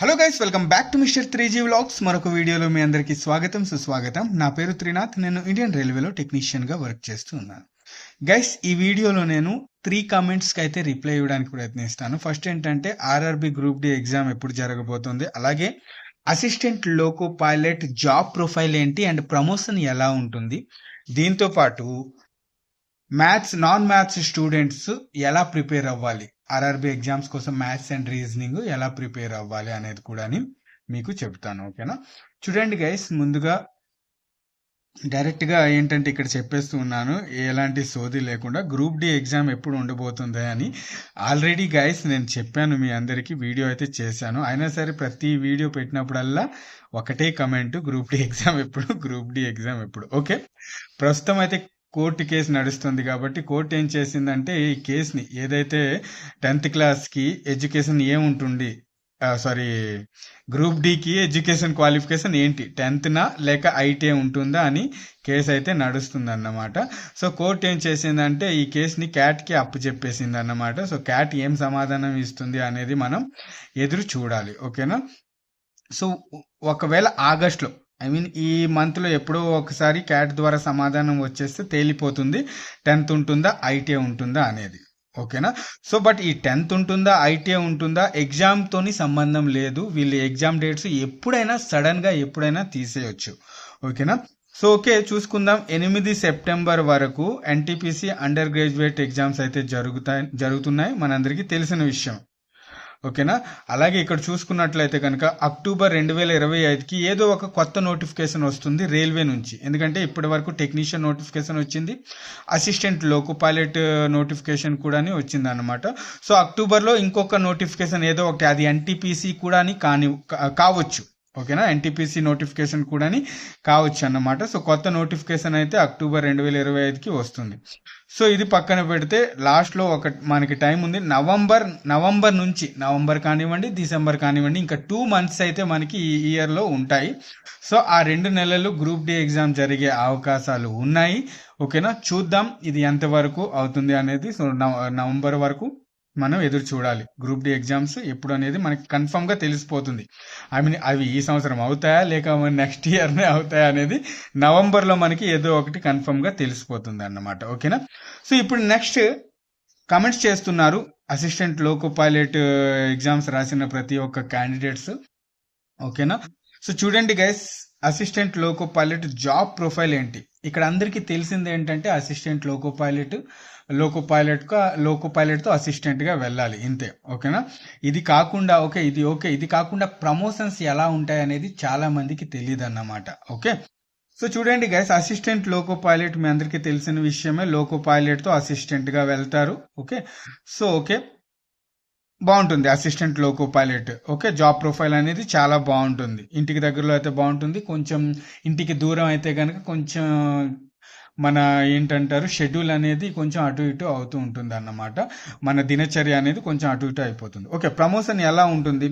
Hello guys welcome back to mister three G vlogs మరొక వీడియోలో మీ అందరికీ స్వాగతం సుస్వాగతం. నా పేరు త్రినాథ్ నేను ఇండియన్ రైల్వేలో టెక్నీషియన్గా వర్క్ చేస్తూ ఉన్నాను. గైస్ ఈ వీడియోలో నేను త్రీ కామెంట్స్కి అయితే రిప్లై ఇవ్వడానికి ప్రయత్నిస్తాను. ఫస్ట్ ఏంటంటే ఆర్ఆర్బి గ్రూప్ డి ఎగ్జామ్ ఎప్పుడు జరగబోతుంది? అలాగే assistant loco pilot job profile ఏంటి? అండ్ ప్రమోషన్ ఎలా ఉంటుంది? దీంతో పాటు మ్యాథ్స్ నాన్ మ్యాథ్స్ స్టూడెంట్స్ ఎలా ప్రిపేర్ అవ్వాలి? ఆర్ఆర్బి ఎగ్జామ్స్ కోసం మ్యాథ్స్ అండ్ రీజనింగ్ ఎలా ప్రిపేర్ అవ్వాలి అనేది కూడా మీకు చెప్తాను ఓకేనా? చూడండి గైస్ ముందుగా డైరెక్ట్గా ఏంటంటే ఇక్కడ చెప్పేస్తూ ఉన్నాను ఎలాంటి సోది లేకుండా గ్రూప్ డి ఎగ్జామ్ ఎప్పుడు ఉండబోతుంది అని. ఆల్రెడీ గైస్ నేను చెప్పాను మీ అందరికీ వీడియో అయితే చేశాను. అయినా సరే ప్రతి వీడియో పెట్టినప్పుడల్లా ఒకటే కమెంట్ గ్రూప్ డి ఎగ్జామ్ ఎప్పుడు గ్రూప్ డి ఎగ్జామ్ ఎప్పుడు ఓకే? ప్రస్తుతం అయితే కోర్టు కేసు నడుస్తుంది కాబట్టి కోర్టు ఏం చేసిందంటే ఈ కేసుని ఏదైతే టెన్త్ క్లాస్కి ఎడ్యుకేషన్ ఏముంటుంది సారీ గ్రూప్ డికి ఎడ్యుకేషన్ క్వాలిఫికేషన్ ఏంటి? టెన్త్నా లేక ఐటీ ఉంటుందా అని కేసు అయితే నడుస్తుంది అన్నమాట సో కోర్టు ఏం చేసిందంటే ఈ కేసుని క్యాట్కి అప్పు చెప్పేసింది అన్నమాట సో క్యాట్ ఏం సమాధానం ఇస్తుంది అనేది మనం ఎదురు చూడాలి ఓకేనా? సో ఒకవేళ ఆగస్ట్లో ఐ మీన్ ఈ మంత్లో ఎప్పుడో ఒకసారి క్యాట్ ద్వారా సమాధానం వచ్చేస్తే తేలిపోతుంది. టెన్త్ ఉంటుందా? ఐటీ ఉంటుందా అనేది. ఓకేనా సో బట్ ఈ టెన్త్ ఉంటుందా? ఐటీ ఉంటుందా? ఎగ్జామ్తోని సంబంధం లేదు. వీళ్ళు ఎగ్జామ్ డేట్స్ ఎప్పుడైనా సడన్గా ఎప్పుడైనా తీసేయచ్చు. ఓకేనా సో ఓకే చూసుకుందాం. ఎనిమిది సెప్టెంబర్ వరకు ఎన్టీపీసీ అండర్ గ్రాడ్యుయేట్ ఎగ్జామ్స్ అయితే జరుగుతాయి జరుగుతున్నాయి. మనందరికీ తెలిసిన విషయం. ఓకేనా? అలాగే ఇక్కడ చూసుకున్నట్లయితే కనుక అక్టోబర్ రెండు వేల ఇరవై ఐదుకి ఏదో ఒక కొత్త నోటిఫికేషన్ వస్తుంది రైల్వే నుంచి. ఎందుకంటే ఇప్పటి వరకు టెక్నీషియన్ నోటిఫికేషన్ వచ్చింది. అసిస్టెంట్ లోకో పైలట్ నోటిఫికేషన్ కూడా వచ్చింది అనమాట సో అక్టోబర్లో ఇంకొక నోటిఫికేషన్ ఏదో ఒకటి అది ఎన్టీపీసీ కూడా కాని కావచ్చు. ఓకేనా? ఎన్టీపీసీ నోటిఫికేషన్ కూడా కావచ్చు అన్నమాట. సో కొత్త నోటిఫికేషన్ అయితే అక్టోబర్ రెండు వేల ఇరవై ఐదుకి వస్తుంది. సో ఇది పక్కన పెడితే లాస్ట్లో ఒక మనకి టైం ఉంది. నవంబర్ నవంబర్ నుంచి నవంబర్ కానివ్వండి డిసెంబర్ కానివ్వండి ఇంకా టూ మంత్స్ అయితే మనకి ఈ ఇయర్లో ఉంటాయి. సో ఆ రెండు నెలలు గ్రూప్ డి ఎగ్జామ్ జరిగే అవకాశాలు ఉన్నాయి. ఓకేనా? చూద్దాం ఇది ఎంతవరకు అవుతుంది అనేది. సో నవంబర్ వరకు మనం ఎదురు చూడాలి. గ్రూప్ డి ఎగ్జామ్స్ ఎప్పుడు అనేది మనకి కన్ఫర్మ్గా తెలిసిపోతుంది. ఐ మీన్ అవి ఈ సంవత్సరం అవుతాయా? లేక నెక్స్ట్ ఇయర్నే అవుతాయా అనేది నవంబర్లో మనకి ఏదో ఒకటి కన్ఫర్మ్గా తెలిసిపోతుంది అన్నమాట ఓకేనా సో ఇప్పుడు నెక్స్ట్ కమెంట్స్ చేస్తున్నారు. అసిస్టెంట్ లోకో పైలట్ ఎగ్జామ్స్ రాసిన ప్రతి ఒక్క క్యాండిడేట్స్ ఓకేనా సో చూడండి guys assistant loco pilot job profile ఏంటి? ఇక్కడ అందరికీ తెలిసింది ఏంటంటే అసిస్టెంట్ లోకో పైలట్ లోకో పైలట్గా లోకో పైలట్తో అసిస్టెంట్గా వెళ్ళాలి ఇంతే ఓకేనా? ఇది కాకుండా ఓకే ఇది ఓకే ఇది కాకుండా ప్రమోషన్స్ ఎలా ఉంటాయి అనేది చాలా మందికి తెలియదు అన్నమాట ఓకే? సో చూడండి గైస్ అసిస్టెంట్ లోకో పైలట్ మీ అందరికీ తెలిసిన విషయమే లోకో పైలట్తో అసిస్టెంట్గా వెళ్తారు ఓకే? సో ఓకే బాగుంటుంది. Assistant loco pilot okay job profile అనేది చాలా బాగుంటుంది. ఇంటికి దగ్గరలో అయితే బాగుంటుంది. కొంచెం ఇంటికి దూరం అయితే కనుక కొంచెం మన ఏంటంటారు? షెడ్యూల్ అనేది కొంచెం అటు ఇటు అవుతూ ఉంటుంది అన్నమాట మన దినచర్య అనేది కొంచెం అటు ఇటు అయిపోతుంది. ఓకే ప్రమోషన్ ఎలా ఉంటుంది?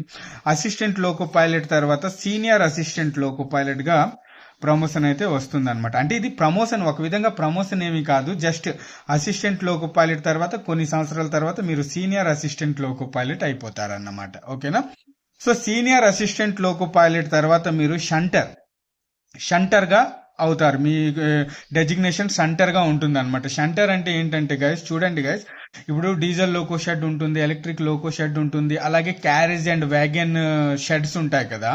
అసిస్టెంట్ లోకో పైలట్ తర్వాత సీనియర్ అసిస్టెంట్ లోకో పైలట్గా ప్రమోషన్ అయితే వస్తుంది అనమాట అంటే ఇది ప్రమోషన్ ఒక విధంగా ప్రమోషన్ ఏమి కాదు. జస్ట్ అసిస్టెంట్ లోకో పైలట్ తర్వాత కొన్ని సంవత్సరాల తర్వాత మీరు సీనియర్ అసిస్టెంట్ లోకో పైలట్ అయిపోతారన్నమాట. ఓకేనా so senior assistant loco pilot తర్వాత మీరు షంటర్ షంటర్గా అవుతారు. మీ డెజిగ్నేషన్ సెంటర్గా ఉంటుంది అనమాట షంటర్ అంటే ఏంటంటే గైస్ చూడండి గైస్ ఇప్పుడు డీజిల్ లోకో షెడ్ ఉంటుంది ఎలక్ట్రిక్ లోకో షెడ్ ఉంటుంది అలాగే క్యారేజ్ అండ్ వ్యాగన్ షెడ్స్ ఉంటాయి కదా.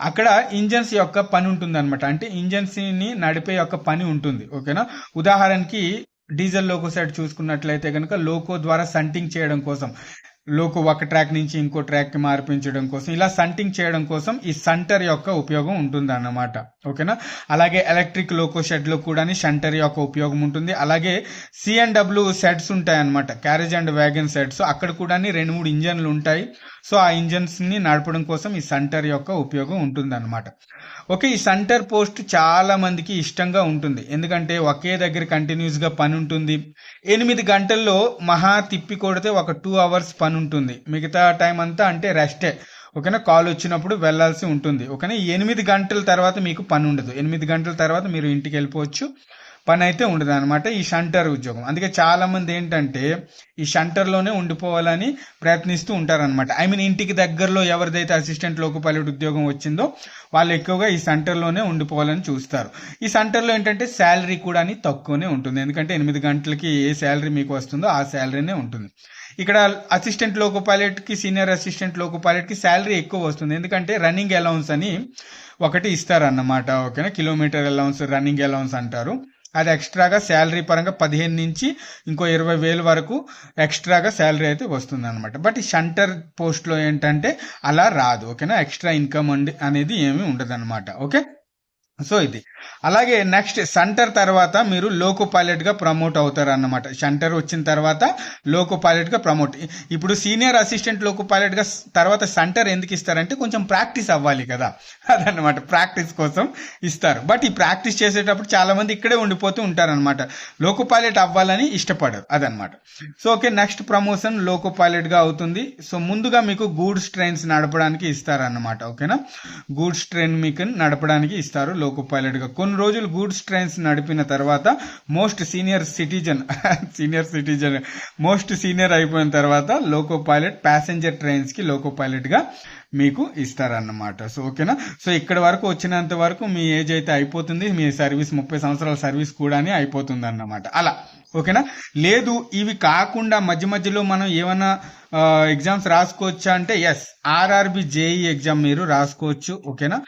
అక్కడ ఇంజన్స్ యొక్క పని ఉంటుంది అనమాట అంటే ఇంజన్స్ని నడిపే యొక్క పని ఉంటుంది ఓకేనా ఉదాహరణకి డీజిల్ లోకో షెడ్ చూసుకున్నట్లయితే కనుక లోకో ద్వారా సంటింగ్ చేయడం కోసం. లోకో ఒక ట్రాక్ నుంచి ఇంకో ట్రాక్కి మార్పించడం కోసం ఇలా సంటింగ్ చేయడం కోసం ఈ సంటర్ యొక్క ఉపయోగం ఉంటుంది అన్నమాట ఓకేనా? అలాగే ఎలక్ట్రిక్ లోకో షెడ్లో కూడా షంటర్ యొక్క ఉపయోగం ఉంటుంది. అలాగే సిఎన్డబ్ల్యూ సెట్స్ ఉంటాయి అన్నమాట క్యారేజ్ అండ్ వ్యాగన్ సెట్స్ అక్కడ కూడా రెండు మూడు ఇంజన్లు ఉంటాయి. సో ఆ ఇంజన్స్ని నడపడం కోసం ఈ సంటర్ యొక్క ఉపయోగం ఉంటుంది అనమాట ఓకే ఈ సంటర్ పోస్ట్ చాలా మందికి ఇష్టంగా ఉంటుంది. ఎందుకంటే ఒకే దగ్గర కంటిన్యూస్గా పని ఉంటుంది. ఎనిమిది గంటల్లో మహా తిప్పి కొడితే ఒక టూ అవర్స్ పని ఉంటుంది. మిగతా టైం అంతా అంటే రెస్టే ఓకేనా? కాల్ వచ్చినప్పుడు వెళ్ళాల్సి ఉంటుంది. ఓకేనా? ఎనిమిది గంటల తర్వాత మీకు పని ఉండదు. ఎనిమిది గంటల తర్వాత మీరు ఇంటికి వెళ్ళిపోవచ్చు. పని అయితే ఉండదు అనమాట ఈ షంటర్ ఉద్యోగం. అందుకే చాలా మంది ఏంటంటే ఈ షంటర్లోనే ఉండిపోవాలని ప్రయత్నిస్తూ ఉంటారనమాట ఐ మీన్ ఇంటికి దగ్గరలో ఎవరిదైతే అసిస్టెంట్ లోకో ఉద్యోగం వచ్చిందో వాళ్ళు ఎక్కువగా ఈ సెంటర్లోనే ఉండిపోవాలని చూస్తారు. ఈ సెంటర్లో ఏంటంటే శాలరీ కూడా తక్కువనే ఉంటుంది. ఎందుకంటే ఎనిమిది గంటలకి ఏ శాలరీ మీకు వస్తుందో ఆ శాలరీనే ఉంటుంది. ఇక్కడ అసిస్టెంట్ లోకో పైలట్కి సీనియర్ అసిస్టెంట్ లోకో పైలట్కి శాలరీ ఎక్కువ వస్తుంది. ఎందుకంటే రన్నింగ్ అలౌన్స్ అని ఒకటి ఇస్తారన్నమాట. ఓకేనా? కిలోమీటర్ అలౌన్స్ రన్నింగ్ అలౌన్స్ అంటారు. అది ఎక్స్ట్రాగా శాలరీ పరంగా పదిహేను నుంచి ఇంకో ఇరవై వేలు వరకు ఎక్స్ట్రాగా శాలరీ అయితే వస్తుంది అనమాట బట్ ఈ షంటర్ పోస్ట్లో ఏంటంటే అలా రాదు. ఓకేనా? ఎక్స్ట్రా ఇన్కమ్ అనేది ఏమీ ఉండదు ఓకే? సో ఇది. అలాగే నెక్స్ట్ సెంటర్ తర్వాత మీరు లోకో పైలట్గా ప్రమోట్ అవుతారు అన్నమాట సెంటర్ వచ్చిన తర్వాత లోకో పైలట్గా ప్రమోట్. ఇప్పుడు సీనియర్ అసిస్టెంట్ లోకో పైలట్గా తర్వాత సెంటర్ ఎందుకు ఇస్తారంటే కొంచెం ప్రాక్టీస్ అవ్వాలి కదా. అదనమాట ప్రాక్టీస్ కోసం ఇస్తారు. బట్ ఈ ప్రాక్టీస్ చేసేటప్పుడు చాలా మంది ఇక్కడే ఉండిపోతూ ఉంటారనమాట లోకో పైలట్ అవ్వాలని ఇష్టపడరు. అదనమాట so okay next promotion loco పైలట్గా అవుతుంది. సో ముందుగా మీకు గూడ్స్ ట్రైన్స్ నడపడానికి ఇస్తారన్నమాట. ఓకేనా? గూడ్స్ ట్రైన్ మీకు నడపడానికి ఇస్తారు. లోకో పైలట్గా కొన్ని రోజులు గూడ్స్ ట్రైన్స్ నడిపిన తర్వాత most senior citizen senior citizen most senior అయిపోయిన తర్వాత లోకో పైలట్ ప్యాసింజర్ ట్రైన్స్కి లోకో పైలట్గా మీకు ఇస్తారన్నమాట. సో ఓకేనా? సో ఇక్కడ వరకు వచ్చినంత వరకు మీ ఏజ్ అయితే అయిపోతుంది మీ సర్వీస్ ముప్పై సంవత్సరాల సర్వీస్ కూడా అయిపోతుంది అన్నమాట అలా. ఓకేనా? లేదు ఇవి కాకుండా మధ్య మధ్యలో మనం ఏమైనా ఎగ్జామ్స్ రాసుకోవచ్చా అంటే ఎస్ ఆర్ఆర్బి జేఈ ఎగ్జామ్ మీరు రాసుకోవచ్చు ఓకేనా?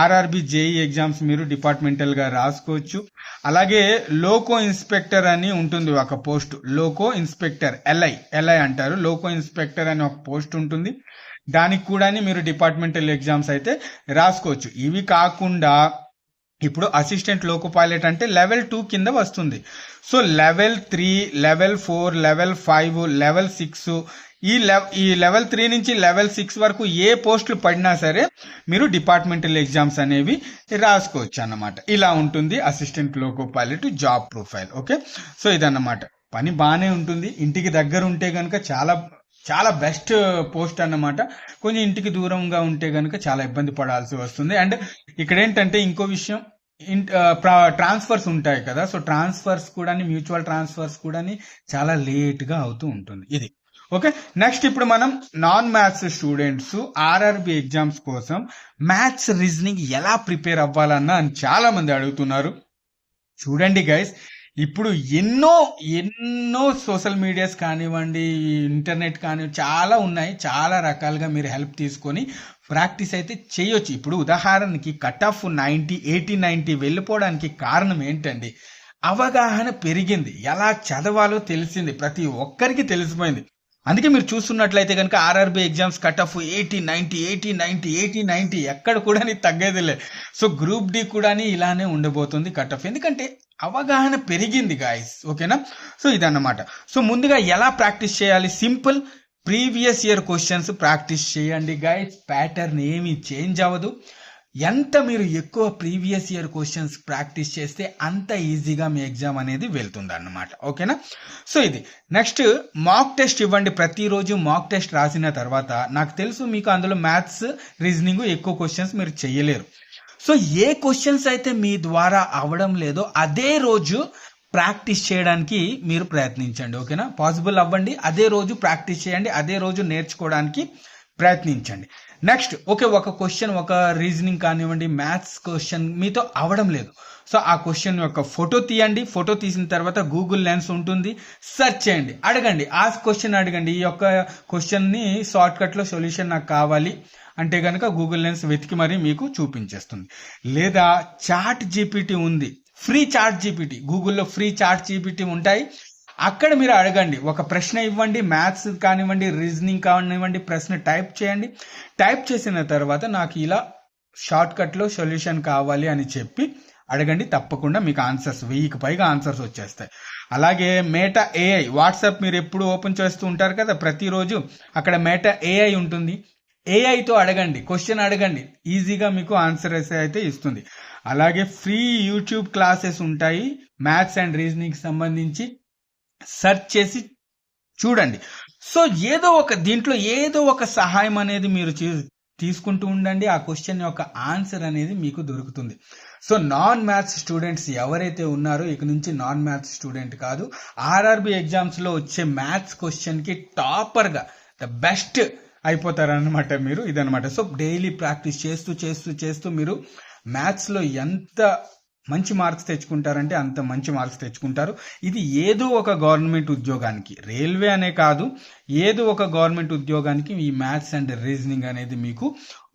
ఆర్ఆర్బి జేఈ ఎగ్జామ్స్ మీరు డిపార్ట్మెంటల్గా రాసుకోవచ్చు. అలాగే లోకో ఇన్స్పెక్టర్ అని ఉంటుంది ఒక post loco inspector LI LI అంటారు. లోకో ఇన్స్పెక్టర్ అని ఒక పోస్ట్ ఉంటుంది. దానికి కూడా మీరు డిపార్ట్మెంటల్ ఎగ్జామ్స్ అయితే రాసుకోవచ్చు. ఇవి కాకుండా ఇప్పుడు అసిస్టెంట్ లోకో పైలట్ అంటే లెవెల్ టూ కింద వస్తుంది. So level three level four level five level six ఈ లెవ్ ఈ లెవెల్ త్రీ నుంచి లెవెల్ సిక్స్ వరకు ఏ పోస్టులు పడినా సరే మీరు డిపార్ట్మెంటల్ ఎగ్జామ్స్ అనేవి రాసుకోవచ్చు అన్నమాట. ఇలా ఉంటుంది assistant loco pilot job profile okay so ఇదన్నమాట. పని బాగానే ఉంటుంది. ఇంటికి దగ్గర ఉంటే కనుక చాలా చాలా బెస్ట్ పోస్ట్ అన్నమాట. కొంచెం ఇంటికి దూరంగా ఉంటే కనుక చాలా ఇబ్బంది పడాల్సి వస్తుంది. అండ్ ఇక్కడ ఏంటంటే ఇంకో విషయం ట్రాన్స్ఫర్స్ ఉంటాయి కదా. సో ట్రాన్స్ఫర్స్ కూడా మ్యూచువల్ ట్రాన్స్ఫర్స్ కూడా చాలా లేట్గా అవుతూ ఉంటుంది. ఇది. ఓకే? నెక్స్ట్ ఇప్పుడు మనం non maths students RRB exams కోసం మ్యాథ్స్ రీజనింగ్ ఎలా ప్రిపేర్ అవ్వాలన్న అని చాలా మంది అడుగుతున్నారు. చూడండి గైస్ ఇప్పుడు ఎన్నో ఎన్నో సోషల్ మీడియాస్ కానివ్వండి ఇంటర్నెట్ కానీ చాలా ఉన్నాయి. చాలా రకాలుగా మీరు హెల్ప్ తీసుకొని ప్రాక్టీస్ అయితే చేయొచ్చు. ఇప్పుడు ఉదాహరణకి cut off ninety eighty ninety వెళ్ళిపోవడానికి కారణం ఏంటండి? అవగాహన పెరిగింది. ఎలా చదవాలో తెలిసింది. ప్రతి ఒక్కరికి తెలిసిపోయింది. అందుకే మీరు చూస్తున్నట్లయితే కనుక RRB exams cut off eighty ninety eighty ninety eighty ninety ఎక్కడ కూడా తగ్గేదిలే సో గ్రూప్ డి కూడా ఇలానే ఉండబోతుంది కట్ ఆఫ్ ఎందుకంటే అవగాహన పెరిగింది గాయస్ ఓకేనా? సో ఇదన్నమాట. సో ముందుగా ఎలా ప్రాక్టీస్ చేయాలి? Simple previous year questions practice చేయండి గాయస్ ప్యాటర్న్ ఏమీ చేంజ్ అవ్వదు. ఎంత మీరు ఎక్కువ ప్రీవియస్ ఇయర్ క్వశ్చన్స్ ప్రాక్టీస్ చేస్తే అంత ఈజీగా మీ ఎగ్జామ్ అనేది వెళ్తుంది అన్నమాట ఓకేనా? సో ఇది. నెక్స్ట్ మాక్ టెస్ట్ ఇవ్వండి. ప్రతిరోజు మాక్ టెస్ట్ రాసిన తర్వాత నాకు తెలుసు మీకు అందులో మ్యాథ్స్ రీజనింగ్ ఎక్కువ క్వశ్చన్స్ మీరు చేయలేరు. సో ఏ క్వశ్చన్స్ అయితే మీ ద్వారా అవడం లేదో అదే రోజు ప్రాక్టీస్ చేయడానికి మీరు ప్రయత్నించండి. ఓకేనా? పాసిబుల్ అవ్వండి. అదే రోజు ప్రాక్టీస్ చేయండి. అదే రోజు నేర్చుకోవడానికి ప్రయత్నించండి. నెక్స్ట్ ఓకే ఒక క్వశ్చన్ ఒక రీజనింగ్ కానివ్వండి మ్యాథ్స్ క్వశ్చన్ మీతో అవడం లేదు. సో ఆ క్వశ్చన్ యొక్క ఫోటో తీయండి. ఫోటో తీసిన తర్వాత గూగుల్ లెన్స్ ఉంటుంది. సెర్చ్ చేయండి. అడగండి. ఆ క్వశ్చన్ అడగండి. ఈ యొక్క క్వశ్చన్ని షార్ట్ సొల్యూషన్ నాకు కావాలి అంటే కనుక గూగుల్ లెన్స్ వెతికి మరీ మీకు చూపించేస్తుంది. లేదా చాట్ జీపీటీ ఉంది. ఫ్రీ చాట్ జీపీటీ గూగుల్లో ఫ్రీ చాట్ జీపీటీ ఉంటాయి. అక్కడ మీరు అడగండి. ఒక ప్రశ్న ఇవ్వండి మ్యాథ్స్ కానివ్వండి రీజనింగ్ కానివ్వండి ప్రశ్న టైప్ చేయండి. టైప్ చేసిన తర్వాత నాకు ఇలా షార్ట్కట్లో సొల్యూషన్ కావాలి అని చెప్పి అడగండి. తప్పకుండా మీకు ఆన్సర్స్ వెయ్యికి పైగా ఆన్సర్స్ వచ్చేస్తాయి. అలాగే మేటా ఏఐ వాట్సాప్ మీరు ఎప్పుడు ఓపెన్ చేస్తూ ఉంటారు కదా ప్రతిరోజు అక్కడ మేటా ఏఐ ఉంటుంది. ఏఐతో అడగండి క్వశ్చన్ అడగండి. ఈజీగా మీకు ఆన్సర్ అయితే ఇస్తుంది. అలాగే ఫ్రీ యూట్యూబ్ క్లాసెస్ ఉంటాయి. మ్యాథ్స్ అండ్ రీజనింగ్ సంబంధించి. సెర్చ్ చేసి చూడండి. సో ఏదో ఒక దీంట్లో ఏదో ఒక సహాయం అనేది మీరు తీసుకుంటూ ఉండండి. ఆ క్వశ్చన్ యొక్క ఆన్సర్ అనేది మీకు దొరుకుతుంది. సో నాన్ మ్యాథ్స్ స్టూడెంట్స్ ఎవరైతే ఉన్నారో ఇక నుంచి నాన్ మ్యాథ్స్ స్టూడెంట్ కాదు ఆర్ఆర్బి ఎగ్జామ్స్లో వచ్చే మ్యాథ్స్ క్వశ్చన్కి టాపర్గా ద బెస్ట్ అయిపోతారనమాట మీరు ఇదనమాట సో డైలీ ప్రాక్టీస్ చేస్తూ చేస్తూ చేస్తూ మీరు మ్యాథ్స్లో ఎంత మంచి మార్క్స్ తెచ్చుకుంటారంటే అంత మంచి మార్క్స్ తెచ్చుకుంటారు. ఇది ఏదో ఒక గవర్నమెంట్ ఉద్యోగానికి రైల్వే అనే కాదు ఏదో ఒక గవర్నమెంట్ ఉద్యోగానికి ఈ మ్యాథ్స్ అండ్ రీజనింగ్ అనేది మీకు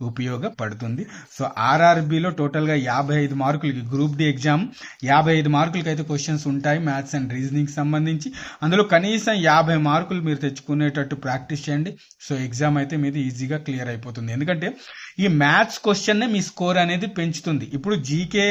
ఉపయోగపడుతుంది. సో ఆర్ఆర్బిలో టోటల్గా యాభై ఐదు మార్కులకి గ్రూప్ డి ఎగ్జామ్ యాభై ఐదు మార్కులకి అయితే క్వశ్చన్స్ ఉంటాయి మ్యాథ్స్ అండ్ రీజనింగ్ సంబంధించి. అందులో కనీసం యాభై మార్కులు మీరు తెచ్చుకునేటట్టు ప్రాక్టీస్ చేయండి. సో ఎగ్జామ్ అయితే మీది ఈజీగా క్లియర్ అయిపోతుంది. ఎందుకంటే ఈ మ్యాథ్స్ క్వశ్చన్నే మీ స్కోర్ అనేది పెంచుతుంది. ఇప్పుడు జీకే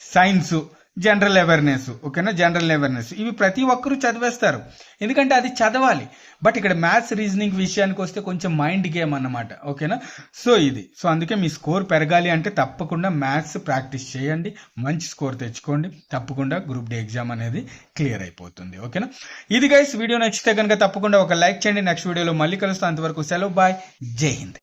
సైన్స్ జనరల్ అవేర్నెస్ ఓకేనా? జనరల్ అవేర్నెస్ ఇవి ప్రతి ఒక్కరూ చదివేస్తారు. ఎందుకంటే అది చదవాలి. బట్ ఇక్కడ మ్యాథ్స్ రీజనింగ్ విషయానికి వస్తే కొంచెం మైండ్ గేమ్ అన్నమాట ఓకేనా? సో ఇది. సో అందుకే మీ స్కోర్ పెరగాలి అంటే తప్పకుండా మ్యాథ్స్ ప్రాక్టీస్ చేయండి. మంచి స్కోర్ తెచ్చుకోండి. తప్పకుండా గ్రూప్ డి ఎగ్జామ్ అనేది క్లియర్ అయిపోతుంది ఓకేనా? ఇది గైస్. వీడియో నచ్చితే కనుక తప్పకుండా ఒక లైక్ చేయండి. నెక్స్ట్ వీడియోలో మళ్ళీ కలుస్తాం. అంతవరకు సెలవు. బాయ్. జై హింద్.